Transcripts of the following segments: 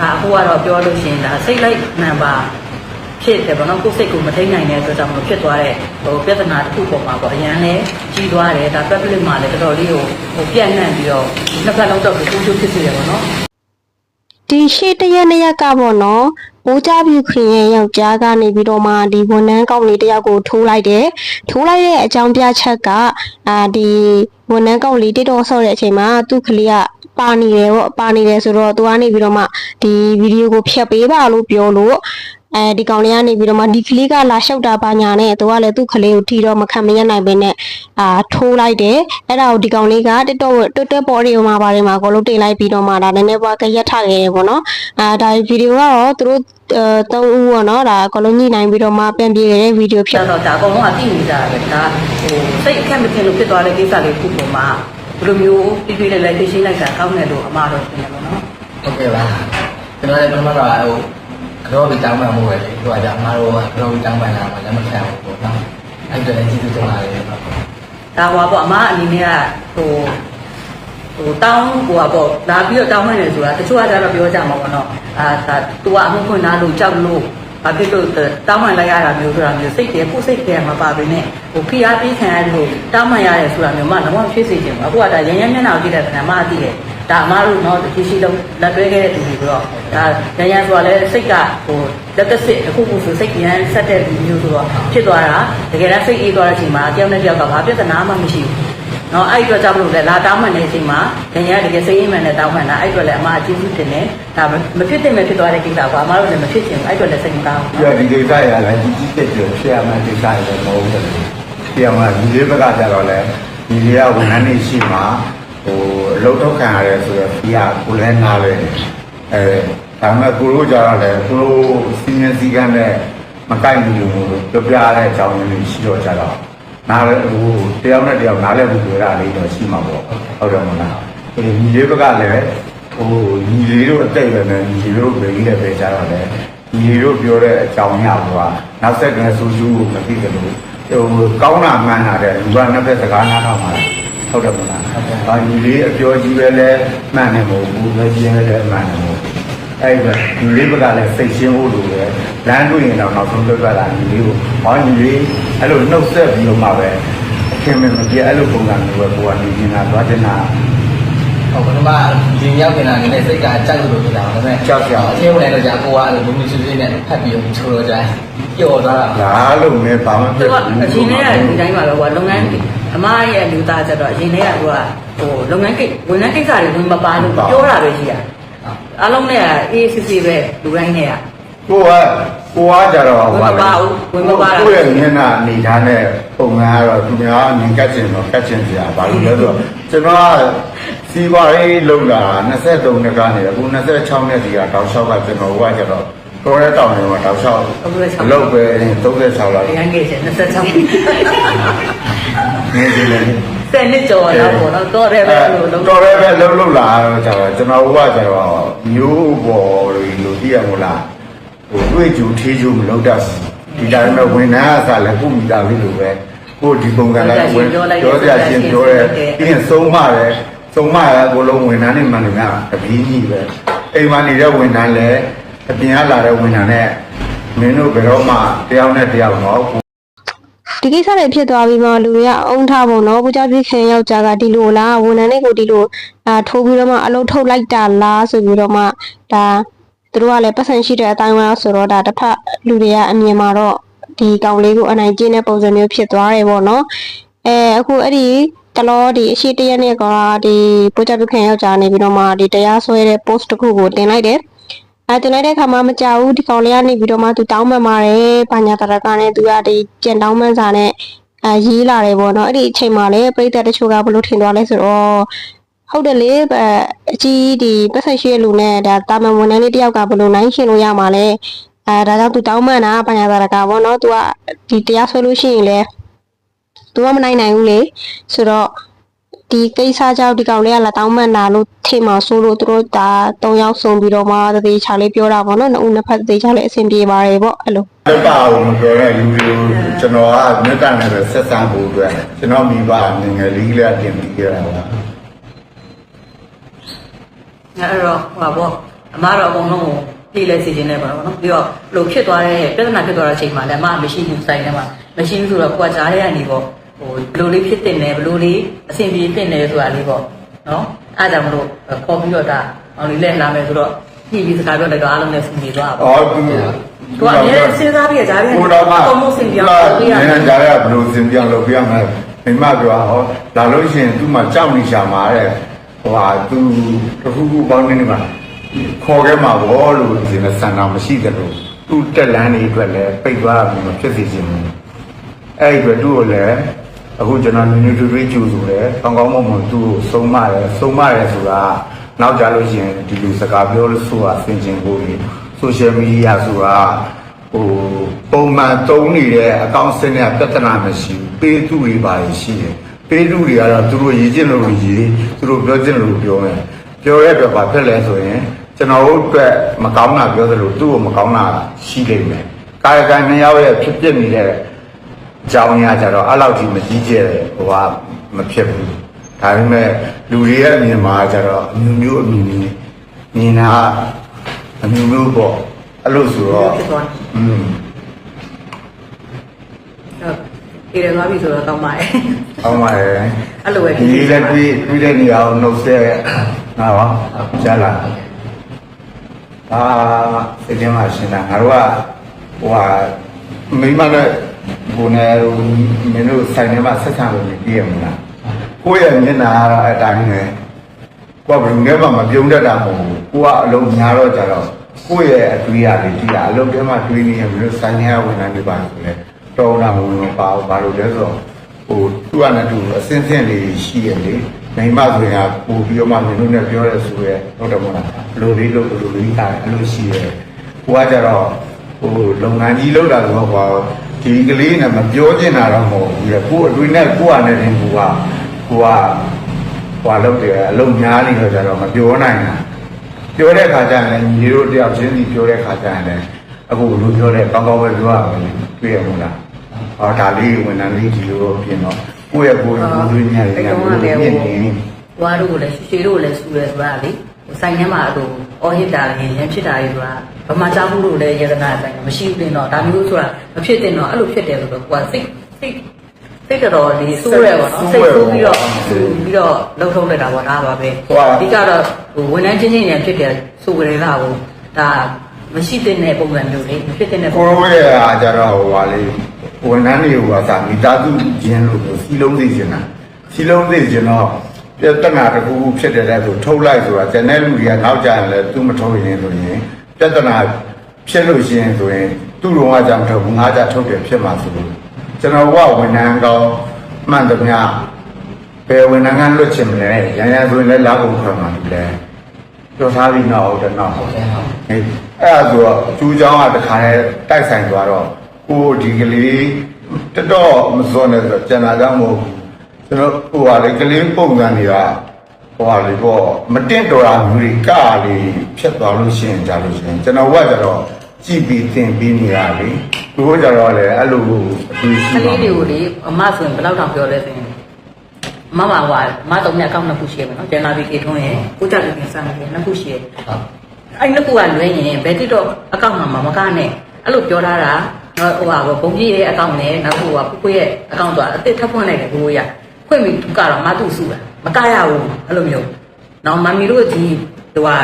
ဒါအခုကတော့ပြောလို့ရှိရင်ဒါစိတ်လိုက်နံပါတ်ဖြစ်တယ်ပေါ့နော်ကိုယ်စိတ်ကိုမထိန်နိုင်တဲ့အတွက်ကြောင့်မလို့ဖြစ်သွားတဲ့ဟိုပြဿနာတစ်ခုပေါ်မှာပေါ့အရန်လဲကြီးသွားတယ်ဒါ public မှာလည်းတော်တော်လေးဟိုဟိုပြန့်နှံ့ပြီးတော့နှစ်ဖက်လုံးတော့ကိုကျိုးဖြစ်စေရပေါ့နော်ဒီရှေ့တရက်နှစ်ရက်ကပေါ့နော်ပိုးကြပြူခရင်ရဲ့ယောက်ျားကနေပြီးတော့မှဒီဝန်ထမ်းကောင်းလေးတစ်ယောက်ကိုထိုးလိုက်တယ်ထိုးလိုက်တဲ့အကြောင်းပြချက်ကအာဒီဝန်ထမ်းကောင်းလေးတစ်တော်ဆော့တဲ့အချိန်မှာသူ့ကလေးက ပါနေတယ်ပေါ့ပါနေတယ်ဆိုတော့သူကနေပြီးတော့မှဒီဗီဒီယိုကိုဖျက်ပေးပါလို့ပြောလို့အဲဒီကောင်လေးကနေပြီးတော့မှဒီကလေးကလာလျှောက်တာပါညာနဲ့သူကလည်းသူ့ကလေးကိုထီတော့မခံမရနိုင်ပဲနဲ့အာထိုးလိုက်တယ်အဲ့ဒါကိုဒီကောင်လေးကတက်တော့တက်တက်ပေါ်ရီမှာပါတယ်မှာအကုန်လုံးတင်လိုက်ပြီးတော့မှဒါနည်းနည်းပွားကရက်ထခဲ့တယ်ပေါ့နော်အာဒါဗီဒီယိုကတော့သူတို့အဲသုံးဦးပေါ့နော်ဒါအကုန်လုံးညှိနှိုင်းပြီးတော့မှပြန်ပြေခဲ့တဲ့ဗီဒီယိုဖြဖြစ်တ်တော့ဒါအကုန်လုံးကသိနေကြတာပဲဒါဟိုစိတ်အခက်မထင်လို့ဖြစ်သွားတဲ့ကိစ္စလေးခုပေါ်မှာ ဘယ်လိုမျိုးပြပြလေးလေးသိရှိလိုက်တာကောင်းတယ်လို့အမှားတော့ပြင်တယ်ပေါ့နော်ဟုတ်ကဲ့ပါကျွန်တော်လည်းပထမတော့ဟိုကတော့ဒီတောင်းပန်မှုပဲလေဟိုကကြာအမားတို့ကတော့ဒီတောင်းပန်လာမှလည်းမခံဘူးပေါ့နော်အဲ့ဒါလည်းကြည့်ကြတင်လာတယ်ပေါ့ဒါဟောပေါ့အမားအနေနဲ့ကဟိုဟိုတောင်းဟိုပေါ့လာပြီးတော့တောင်းမှန်းတယ်ဆိုတာတချို့ကကြတော့ပြောကြမှာပေါ့နော်အာဒါသူကအမှုခွင့်သားလို့ကြောက်လို့ ဘာဖြစ်လို့တောင်းမှန်လိုက်ရတာမျိုးဆိုတာမျိုးစိတ်တယ်ကိုယ်စိတ်တယ်မပါဘဲနဲ့ဟိုဖိအားပေးခံရလို့တောင်းမှန်ရတယ်ဆိုတာမျိုးမှလုံးဝဖြစ်စေချင်ဘူးအခုကဒါရရမျက်နှာကိုကြည့်တဲ့ခါမှအသိတယ်ဒါအမားတို့တော့ဒီရှိလုံးလက်တွဲခဲ့တဲ့သူတွေတော့ဒါရရဆိုတာလဲစိတ်ကဟိုလက်သက်စစ်အခုခုဆိုစိတ်ရမ်းဆက်တဲ့လူမျိုးဆိုတော့ဖြစ်သွားတာတကယ်တော့စိတ်အေးသွားတဲ့အချိန်မှာတယောက်နဲ့တယောက်ကဘာပြဿနာမှမရှိဘူး နော်အဲ့ဒီတော့ကြောင့်မလို့လေလာတောင်းမှန်တဲ့အချိန်မှာညညတကယ်စိတ်ရင်းမှန်နဲ့တောင်းမှန်တာအဲ့ဒီတော့လည်းအမအကျေးဇူးတင်တယ်ဒါမဖြစ်တဲ့မဲ့ဖြစ်သွားတဲ့ကိစ္စကွာအမတို့လည်းမဖြစ်ချင်ဘူးအဲ့ဒီတော့လည်းစိတ်မကောင်းဘူးပြဒီကိစ္စရလည်းကြီးကြီးတက်တက်ဖြစ်ရမှကိစ္စရလည်းမဟုတ်ဘူးဖြစ်ရမှဒီလေးဘက်ကကြတော့လေဒီလေးကဝန်ထမ်းနေရှိမှဟိုအလုပ်ထုတ်ခံရတယ်ဆိုတော့ဒီကကိုလည်းနားလဲအဲဒါမှကိုတို့ကြတော့လေကိုတို့စီမံစည်းကမ်းနဲ့မကိုက်ဘူးလို့ပြောပြတဲ့အကြောင်းရင်းတွေရှိတော့ကြတော့ နားလဲဟိုတယောက်နဲ့တယောက်နားလဲဘူးပြောတာလေးတော့ရှိမှာပေါ့ဟုတ်တယ်မလားဒီလေးဘက်ကလည်းဟိုညီလေးတို့အတိတ်ပဲနဲ့ညီလေးတို့ပဲကြီးလည်းပဲကြတော့လေညီတို့ပြောတဲ့အကြောင်းအရာကနောက်ဆက်ကဆူဆူကိုမသိတယ်လို့ဟိုကောင်းတာမှန်တာတဲ့လူကနှစ်ဖက်စကားနားထောင်ပါလားဟုတ်တယ်မလားဟုတ်တယ်။ဟာညီလေးအပြောကြီးပဲလဲမှန်တယ်မဟုတ်ဘူး။လည်းကျင်းလည်းမှန်တယ်မဟုတ်ဘူး။ အဲ့ဒါညီလေးဘက်ကလည်းစိတ်ရှင်းဖို့လိုတယ်။လမ်းတွေ့ရင်တော့နောက်ဆုံးပြတ်တာညီလေးကိုဟောညီလေးအဲ့လိုနှုတ်ဆက်ပြီးတော့မှပဲအခင်မမကြည့်အဲ့လိုပုံစံမျိုးပဲကိုကနေနေတာသွားတင်တာဟုတ်ကဲ့ပါဒီရောက်နေတာနည်းနည်းစိတ်ကကြောက်လို့ဖြစ်တာဒါပေမဲ့အချင်းဝင်တော့ကြာကိုကအဲ့လိုဘုံမျိုးစစ်စစ်နဲ့ဖတ်ပြီးတော့ချိုးတော့ကြာပျော်သွားတာလားလို့နဲ့ဘာမှသူဖြစ်ကအဘူးချိန်နဲ့ဒီတိုင်းပါပဲကွာလုပ်ငန်းအမရဲ့လူသားကြတော့အချိန်နဲ့ကသူကဟိုလုပ်ငန်းကိဝန်ထမ်းကိစ္စတွေဝင်မပါလို့ပြောတာပဲရှိတာ အားလုံးနဲ့အေးစစ်စစ်ပဲလူတိုင်းနဲ့ကကိုကကိုကကြတော့ဝင်မပါဘူးဝင်မပါဘူးကိုရဲ့မျက်နှာအနေထားနဲ့ပုံမှန်ကတော့သူများမြင်ကတ်ချင်တော့ကတ်ချင်စရာဘာလို့လဲဆိုတော့ကျွန်တော်ကစီပွားရေးလုပ်လာ23နှစ်ကနေအခု26နှစ်ဒီကတောက်လျှောက်ကကျွန်တော်ကကြတော့တော်ရတောင်နေမှာတောက်လျှောက်လုပ်ပဲ36လောက်အရင်က26ငယ်စီလည်း 10နှစ်ကျော်တော့ပေါ့နော်တော်တယ်ပဲလို့လုံးတော်တယ်ပဲလုံးလုံးလာတော့ကျတော့ကျွန်တော်တို့ကကျတော့မျိုးပေါ်လို့သိရမို့လားဟိုတွေ့ကြုံထေးကြုံမလုပ်တတ်ဘူးဒီတိုင်းမဲ့ဝင်နာအစားလည်းကုမိတာလေးလိုပဲကိုဒီပုံကလည်းဝင်ပြောပြချင်းပြောရဲပြီးရင်သုံးမှပဲသုံးမှရကိုလုံးဝင်နာနေမှန်နေမှာအပြီးကြီးပဲအိမ်မှာနေတဲ့ဝင်နာလည်းအပြင်ကလာတဲ့ဝင်နာနဲ့မင်းတို့ဘယ်တော့မှတယောက်နဲ့တယောက်တော့ ဒီကိစ္စတွေဖြစ်သွားပြီးမှလူတွေကအုံထားပုံတော့ပူကြပြခင်ယောက်ျားကဒီလိုလားဝန်ထမ်းတွေကိုဒီလိုအာထိုးပြီးတော့မှအလုပ်ထုတ်လိုက်တာလားဆိုပြီးတော့မှဒါသူတို့ကလည်းပတ်စံရှိတဲ့အတိုင်းဝါဆိုတော့ဒါတစ်ဖက်လူတွေကအမြင်မှာတော့ဒီကောင်လေးကိုအနိုင်ကျင့်တဲ့ပုံစံမျိုးဖြစ်သွားတယ်ပေါ့နော်အဲအခုအဲ့ဒီတလောဒီအရှိတရက်နဲ့ကဒီပူကြပြခင်ယောက်ျားနေပြီးတော့မှဒီတရားစွဲတဲ့ post တစ်ခုကိုတင်လိုက်တယ် အဲတင်လိုက်တဲ့ခါမှမကြောက်ဘူးဒီကောင်လေးကနေပြီးတော့မှသူတောင်းပန်ပါတယ်။ဘာညာတရကနဲ့သူကဒီကြံတောင်းပန်စာနဲ့အဲရေးလာတယ်ပေါ့နော်။အဲ့ဒီအချိန်မှာလည်းပြိတ္တတချို့ကဘလို့ထင်သွားလဲဆိုတော့ဟုတ်တယ်လေအဲအကြီးဒီပတ်ဆက်ရှိတဲ့လူနဲ့ဒါတာမန်ဝန်ထမ်းလေးတယောက်ကဘလို့နိုင်ရှင်လို့ရမှာလဲ။အဲဒါကြောင့်သူတောင်းပန်တာဘာညာတရကပေါ့နော်။ तू ကဒီတရားဆွဲလို့ရှိရင်လည်း तू ကမနိုင်နိုင်ဘူးလေ။ဆိုတော့ ဒီကိစ္စကြောင့်ဒီကောင်လေးကလာတောင်းပန်တာလို့ထင်မှာဆိုလို့သူတို့ဒါ၃ယောက်ဆုံးပြီးတော့မှတသေးချာလေးပြောတာပေါ့နော်နှစ်ဦးနှစ်ဖက်တသေးချာလေးအဆင်ပြေပါတယ်ပေါ့အဲ့လိုလက်ပါအောင်မပြောတဲ့လူတွေကိုကျွန်တော်ကမေတ္တာနဲ့ပဲဆက်ဆံဖို့အတွက်ကျွန်တော်မိဘအနေနဲ့လေးလေးတင်ပြီးကြတာပါအဲ့တော့ဟိုပါပေါ့အမတော့အကုန်လုံးကိုပြည်လဲစီခြင်းနဲ့ပါတော့နော်ပြီးတော့လို့ဖြစ်သွားတဲ့ပြဿနာဖြစ်သွားတဲ့အချိန်မှာလည်းအမမရှိဘူးဆိုင်ထဲမှာမရှိဘူးဆိုတော့ကိုကကြားရတဲ့အနေပေါ့ ဟိုဘလို့လေးဖြစ်တင်တယ်ဘလို့လေးအဆင်ပြေတင်တယ်ဆိုတာလေးပေါ့နော်အားကြောင့်မလို့ခေါ်ပြီးတော့ဒါအောင်လေးလဲလာမယ်ဆိုတော့ညှိပြီးစကားပြောလိုက်တော့အားလုံးလည်းစူနေသွားပါအော်သူသူကအများစဉ်းစားပြီးကြားရတယ်ကိုတော့မှပုံမှုစင်ပြောင်းလုပ်ပြရနတယ်င်းကြားရဘလို့စင်ပြောင်းလုပ်ပြရမယ်မိမပြောဟောလာလို့ရှိရင်သူ့မှာကြောက်နေရှာမှာတဲ့ဟိုဟာသူတခုခုပေါင်းနေနေမှာခေါ်ခဲ့မှာဗောလို့ဒီနေ့စံတော်မရှိတယ်လို့သူ့တက်လန်းနေအတွက်လည်းပိတ်သွားမှာမဖြစ်စေချင်ဘူးအဲ့ဒီအတွက်သူ့ကိုလည်း အခုကျွန်တော်နည်းနည်းတူတူကြိုးဆိုတယ်ကောင်းကောင်းမွန်မွန်သူ့ကိုဆုံးမတယ်ဆုံးမတယ်ဆိုတာနောက်ကြလို့ရှိရင်ဒီလိုစကားပြောလို့ဆိုတာဆင်ခြင်ဖို့ကြီး social media ဆိုတာဟိုပုံမှန်သုံးနေတဲ့အကောင့်စနစ်ကပြဿနာမရှိဘူးပေးသူတွေပါရှိတယ်ပေးသူတွေကတော့သူတို့ရည်ကျင်လို့ရည်သူတို့ပြောကျင်လို့ပြောမယ်ပြောရတဲ့ဘာဖြစ်လဲဆိုရင်ကျွန်တော်တို့အတွက်မကောင်းတာပြောသလိုသူ့ကိုမကောင်းတာရှိလိမ့်မယ်ကာယကံနှစ်ယောက်ရဲ့ဖြစ်ဖြစ်နေတဲ့ အကြောင်းအရာကြတော့အဲ့လောက်ကြီးမကြီးကျယ်တဲ့ဟိုကမဖြစ်ဘူးဒါပေမဲ့လူတွေရဲ့အမြင်မှာကြတော့အမျိုးမျိုးအမြင်ကြီးမြင်တာအမျိုးမျိုးပေါ့အဲ့လိုဆိုတော့ဖြစ်သွားတယ်อืมဟုတ်အေးရသွားပြီဆိုတော့တောင်းပါရဲ့ဟောင်းပါရဲ့အဲ့လိုပဲဒီလေးလည်းတွေ့တွေ့တဲ့နေရာကိုနှုတ်ဆက်ငါပါကြားလာအာစိတ်ထဲမှာရှင်းတာငါတို့ကဟိုဟာမိမနဲ့ ဘုန်းနဲ့မင်းတို့ဆိုင်ထဲမှာဆက်ဆံလို့ပြည့်ရမလားကိုယ့်ရဲ့မျက်နှာကတော့အတိုင်းပဲကိုကဘယ်ငယ်မှမပြုံးတတ်တာမဟုတ်ဘူးကိုကအလုံးများတော့ကြတော့ကိုယ့်ရဲ့အတွေ့အကြုံတွေကြည့်တာအလုံးထဲမှာတွေ့နေရင်မင်းတို့ဆိုင်ထဲဝင်နေပါဆိုလေတော်တာမလို့ပါဘူးဘာလို့လဲဆိုတော့ဟိုသူကလည်းသူအစင်းစင်းလေးရှိရလေမိမဆိုရင်ကပို့ပြီးတော့မှမင်းတို့နဲ့ပြောရဲဆိုရဲဟုတ်တယ်မဟုတ်လားဘလိုလေးလို့ဘလိုလေးတာအဲ့လိုရှိရဲဟိုကကြတော့ဟိုလုပ်ငန်းကြီးလုပ်တာဆိုတော့ဟော ဒီကလေးနဲ့မပြောချင်တာတော့မဟုတ်ဘူးလေကိုအတွင်းနဲ့ကိုကလည်းတင်ကိုကကိုကဟွာလုပ်တယ်အလုံးများနေတော့ကြတော့မပြောနိုင်တာပြောတဲ့ခါကျရင်လည်းညီတို့တယောက်ချင်းစီပြောတဲ့ခါကျရင်လည်းအခုဘလိုပြောလဲကောင်းကောင်းပဲပြောရမယ်တွေ့ရမို့လားဟောဒါလေးဝန်ထမ်းလေးဒီလိုတော့ပြင်တော့ကိုယ့်ရဲ့ကိုယ်ကိုယ်သွင်းရတယ်အဲ့ကတော့ဘယ်လည်းလိုဟိုပြင်နေဘွားတို့ကိုလည်းရှေတို့ကိုလည်းဆူရဲဆိုတာလေ ဆိုင်ထဲမှာအတူအော်ဟစ်တာရင်ရန်ဖြစ်တာတွေဆိုတာဘာမှကြားဘူးလို့လည်းယေဒနာဆိုင်မရှိဘူးတင်တော့ဒါမျိုးဆိုတာမဖြစ်တင်တော့အဲ့လိုဖြစ်တယ်ဆိုတော့ကိုကစိတ်စိတ်စိတ်တော်လေးစိုးရဲပါတော့စိတ်ဆိုးပြီးတော့ဆူပြီးတော့လှုပ်ထုတ်လိုက်တာပေါ့ဒါပါပဲအဓိကတော့ဟိုဝန်ထမ်းချင်းချင်းရန်ဖြစ်တယ်ဆိုကြတဲ့ကဟိုဒါမရှိတဲ့ပုံစံမျိုးလေမဖြစ်တဲ့ပုံကိုစံယ်ရဲ့အားကြတော့ဟိုပါလေဝန်ထမ်းတွေကသာမိသားစုချင်းလို့စီလုံးသိချင်တာစီလုံးသိချင်တော့ ပြဿနာတစ်ခုခုဖြစ်တဲ့တဲ့ဆိုထုတ်လိုက်ဆိုတာကျန်တဲ့လူတွေကနောက်ကျရင်လည်းသူမထုတ်ရင်ဆိုရင်ပြဿနာဖြစ်လို့ရှိရင်ဆိုရင်သူ့တော်ကကြောင့်ထုတ်ငါကြထုတ်တယ်ဖြစ်မှာဆိုလို့ကျွန်တော်ကဝန်ထမ်းကောင်းမှန်သမျှဘယ်ဝန်ထမ်းကလွတ်ချင်မလဲရန်ရန်ဆိုရင်လည်းလောက်ကုန်ခွန်မှာလေပြောထားပြီးနောက်ဟုတ်တယ်နောက်ဟုတ်တယ်အဲ့အဲ့ဆိုတော့ကျူးချောင်းကတခါတည်းတိုက်ဆိုင်သွားတော့ကိုဒီကလေးတတော်မစွန်းနဲ့ဆိုတော့ကျန်တာကြောင့်မဟုတ် ကျွန်တော်ဟိုဟာလေကလေးပုံစံတွေကဟိုဟာလေပေါ့မတင့်တော်တာမျိုးတွေကလေးဖြစ်သွားလို့ရှိရင်ကြာလို့ရှိရင်ကျွန်တော်ကကြတော့ကြည်ပြီးသင်ပြီးနေရလေသူတို့ကြတော့လေအဲ့လိုအတွေ့ရှိကပါလေးဘူးတွေကိုလေအမဆိုရင်ဘယ်လောက်တောင်ပြောလဲဆိုရင်မမဝါမတော့မြတ်ကောင်းနှစ်ခုရှိရမယ်နော်ကျန်လာပြီးကေထုံးရဲ့ကိုကြတယ်ပြင်စမ်းတယ်နှစ်ခုရှိရဟုတ်အဲ့နှစ်ခုကလွဲရင်ဘယ်တိတော့အကောင့်မှာမကနဲ့အဲ့လိုပြောထားတာဟိုဟာဘုံကြီးရဲ့အကောင့်နဲ့နောက်ခုကဖူဖူရဲ့အကောင့်တော့အစ်စ်ထပ်ဖွင့်လိုက်တယ်ကိုရ ဖွင့်ပြီးသူကတော့မတူစုတာမကရဘူးအဲ့လိုမျိုးနော်မမီတို့ဒီဟိုဟာ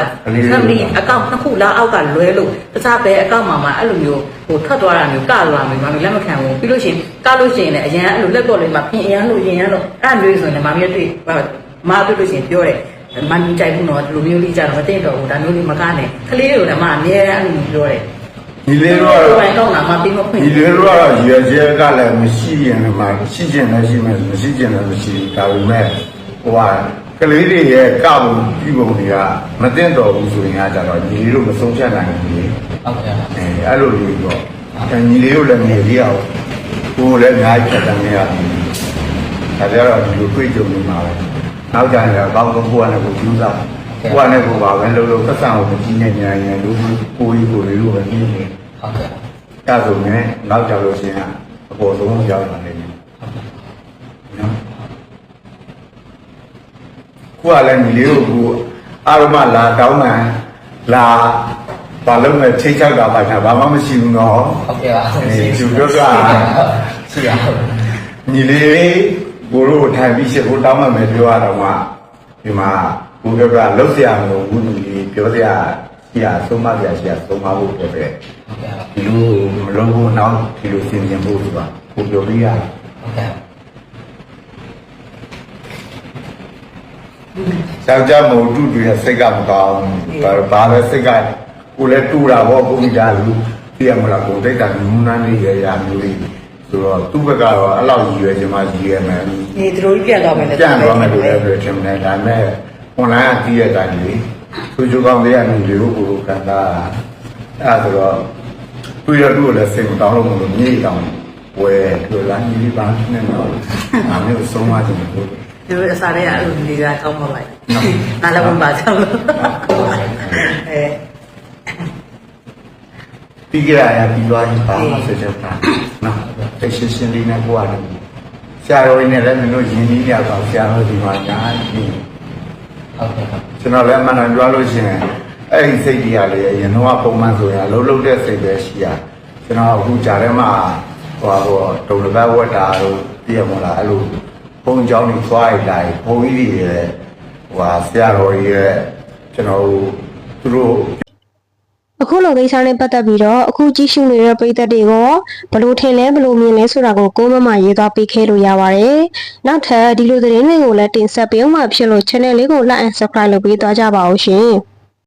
family အကောင့်နှစ်ခုလားအောက်ကလွဲလို့တခြားဘယ်အကောင့်မှာမှအဲ့လိုမျိုးဟိုထွက်သွားတာမျိုးကလာမျိုးမမီလက်မခံဘူးပြီးလို့ရှိရင်ကလို့ရှိရင်လည်းအရန်အဲ့လိုလက်ပေါ်လေးမှာပြင်အရန်လို့ရင်ရန်လို့အဲ့မျိုးဆိုရင်မမီတွေ့မတွေ့လို့ရှိရင်ပြောတယ်မန်ကြိုက်ဘူးနော်ဒီလိုမျိုးလေးကြတော့မသိတော့ဘူးဒါမျိုးလေးမကားနဲ့ကလေးတွေကိုလည်းမအမြဲတမ်းအဲ့လိုပြောတယ် ဒီလေးတော့ကိုယ်ပိုင်ကောင်းတာမပြီးမဖွင့်ဒီလိုတော့ရွယ်ချယ်ကလည်းမရှိရင်လည်းမရှိကျင်လည်းရှိမယ်မရှိကျင်လည်းမရှိဘူးဒါပေမဲ့ဟိုဟာကလေးတွေရဲ့ကပုံပြုပုံတွေကမသိတော့ဘူးဆိုရင်ကကြတော့ညီလေးတို့မဆုံးဖြတ်နိုင်ဘူးလေဟုတ်ကဲ့ဟုတ်အဲအဲ့လိုလေးတော့အဲညီလေးတို့လည်းနေရအောင်ကိုယ်လည်းအများကြီးဖြတ်တန်းနေရတယ်ဒါကြတော့ဒီလိုတွေ့ကြုံနေမှာပဲနောက်ကြရင်တော့ကောင်းကောင်းကိုယ်ကလည်းကိုယူစားကိုယ်ကလည်းကိုပါပဲလုံးလုံးသက်ဆောင်ကိုမကြည့်နေကြရင်လူကိုကြီးကိုလေးလိုပဲနေနေ ဟုတ်ကဲ့ဒါဆိုရင်နောက်ကြလို့ရှိရင်အပေါ်ဆုံးရောက်လာနေတယ်နော်ကိုကလည်းညီလေးကိုကိုအာရမလာတောင်းမှန်လာဘာလို့လဲချိန်ချောက်တာပါတာဘာမှမရှိဘူးနော်ဟုတ်ကဲ့ပါအေးသူပြောတာရှိရဟုတ်ညီလေးကိုတို့ထိုင်ပြီးရှစ်ကိုတောင်းမှမယ်ပြောရတော့မှဒီမှာကိုပြောတာလှုပ်ရှားမလို့ဘူးလူကြီးပြောစရာ ရှိရသုံးမစရာရှိရသုံးမဖို့ပြောတယ်ဟုတ်ကဲ့ပါဒီလိုမလုံးဘူးနောက်ဒီလိုသင်ပြန်ဖို့ဆိုတာကိုပြောပြရဟုတ်ကဲ့ယောက်ျားမဟုတ်တူတူရဲ့စိတ်ကမကောင်းဘာဘာလဲစိတ်ကကိုလည်းတူတာပေါ့ကိုကြီးကလူသိရမလားကိုတိတ်တာနူးနန်းလေးရရမျိုးလေးဆိုတော့သူ့ဘက်ကတော့အဲ့လောက်ရည်ရွယ်ချင်မှရည်ရွယ်မယ်ဒီသူတို့ပြန်တော့မယ်လေပြန်တော့မယ်လို့လည်းပြောချင်တယ်ဒါပေမဲ့ online ကတည်ရတဲ့အတိုင်းလေ သူချိုးကောင်းလေးကနေလေကိုကိုကန်တာအဲ့ဒါဆိုတော့တွေ့ရတူလည်းစိတ်မတောင်းလို့မလို့မြေတောင်းဝယ်တွေ့လာညီပါနဲ့တော့အမျိုးဆုံးမချင်ဘူးသူတို့အစားရအဲ့လိုလေးကကောင်းပါလိုက်အားလုံးပါချောင်းလို့အဲပြီးကြရပြီးသွားရင်ပါမဆက်ချက်တာနော်တရှင်းရှင်းလေးနဲ့ကိုရတယ်ဆရာတော်ကြီးနဲ့လည်းမင်းတို့ယဉ်ကြီးကြပါဆရာတော်ဒီမှာညာပြီး ဟုတ်ကဲ့ကျွန်တော်လည်းအမှန်တန်ပြောလို့ရှိရင်အဲ့ဒီစိတ်ကြီးရလေအရင်တော့ပုံမှန်ဆိုရင်လှုပ်လှုပ်တဲ့စိတ်ပဲရှိရကျွန်တော်အခုကြားထဲမှာဟိုဟိုတုံလပတ်ဝက်တာတို့ပြည့်မလားအဲ့လိုပုံကြောင်းကြီးသွားရတိုင်းပုံကြီးတွေဟိုဟာဆရာတော်ကြီးရဲ့ကျွန်တော်သူတို့ အခုလိုကိစ္စနဲ့ပတ်သက်ပြီးတော့အခုကြည့်ရှုနေတဲ့ပရိသတ်တွေကိုဘလို့ထင်လဲဘလို့မြင်လဲဆိုတာကိုကိုမမရေးသွားပေးခဲ့လို့ရပါတယ်။နောက်ထပ်ဒီလိုသတင်းတွေကိုလည်းတင်ဆက်ပေးအောင်မှဖြစ်လို့ channel လေးကို like and subscribe လုပ်ပေးသွားကြပါဦးရှင်။